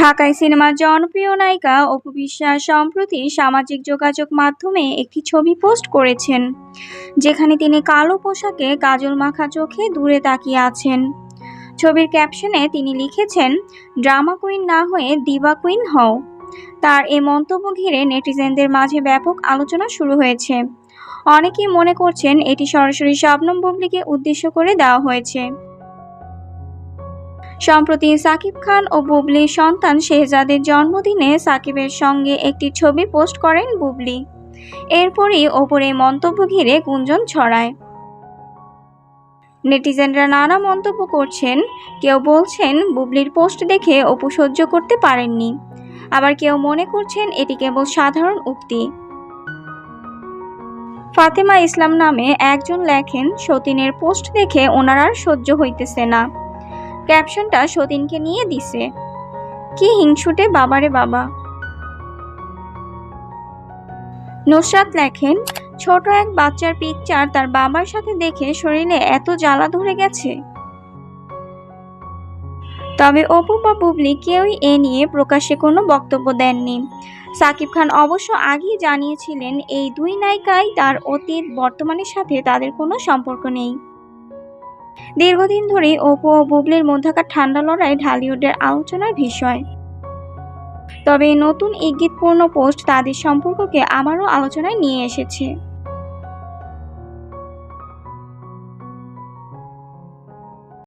ঢাকায় সিনেমার জনপ্রিয় নায়িকা অপু বিশ্বাস সম্প্রতি সামাজিক যোগাযোগ মাধ্যমে একটি ছবি পোস্ট করেছেন, যেখানে তিনি কালো পোশাকে কাজল মাখা চোখে দূরে তাকিয়ে আছেন। ছবির ক্যাপশনে তিনি লিখেছেন, ড্রামা কুইন না হয়ে দিবা কুইন হও। তার এই মন্তব্য ঘিরে নেটিজেনদের মাঝে ব্যাপক আলোচনা শুরু হয়েছে। অনেকেই মনে করছেন, এটি সরাসরি শবনম বুবলিকে উদ্দেশ্য করে দেওয়া হয়েছে। সম্প্রতি সাকিব খান ও বুবলির সন্তান শেহজাদের জন্মদিনে সাকিবের সঙ্গে একটি ছবি পোস্ট করেন বুবলি। এরপরই ওপরে মন্তব্য ঘিরে গুঞ্জন ছড়ায়। নেটিজেনরা নানা মন্তব্য করছেন, কেউ বলছেন বুবলির পোস্ট দেখে অপু সহ্য করতে পারেননি। আবার কেউ মনে করছেন এটি কেবল সাধারণ উক্তি। ফাতেমা ইসলাম নামে একজন লেখেন, সতীনের পোস্ট দেখে ওনার আর সহ্য হইতেছে না। ক্যাপশনটা সতীনকে নিয়ে দিছে। কি হিংসুটে বাবারে বাবা। নুসরাত লেখেন, ছোট এক বাচ্চার পিকচার তার বাবার সাথে দেখে শরীরে এত জ্বালা ধরে গেছে। তবে অপু বা বুবলি কেউই এ নিয়ে প্রকাশ্যে কোনো বক্তব্য দেননি। সাকিব খান অবশ্য আগেই জানিয়েছিলেন, এই দুই নায়িকাই তার অতীত, বর্তমানের সাথে তাদের কোনো সম্পর্ক নেই। দীর্ঘদিন ধরেই অপু ও বুবলির মধ্যকার ঠান্ডা লড়াই ঢালিউডের আলোচনার বিষয়। তবে নতুন ইঙ্গিতপূর্ণ পোস্ট তাদের সম্পর্ককে আবারও আলোচনায় নিয়ে এসেছে।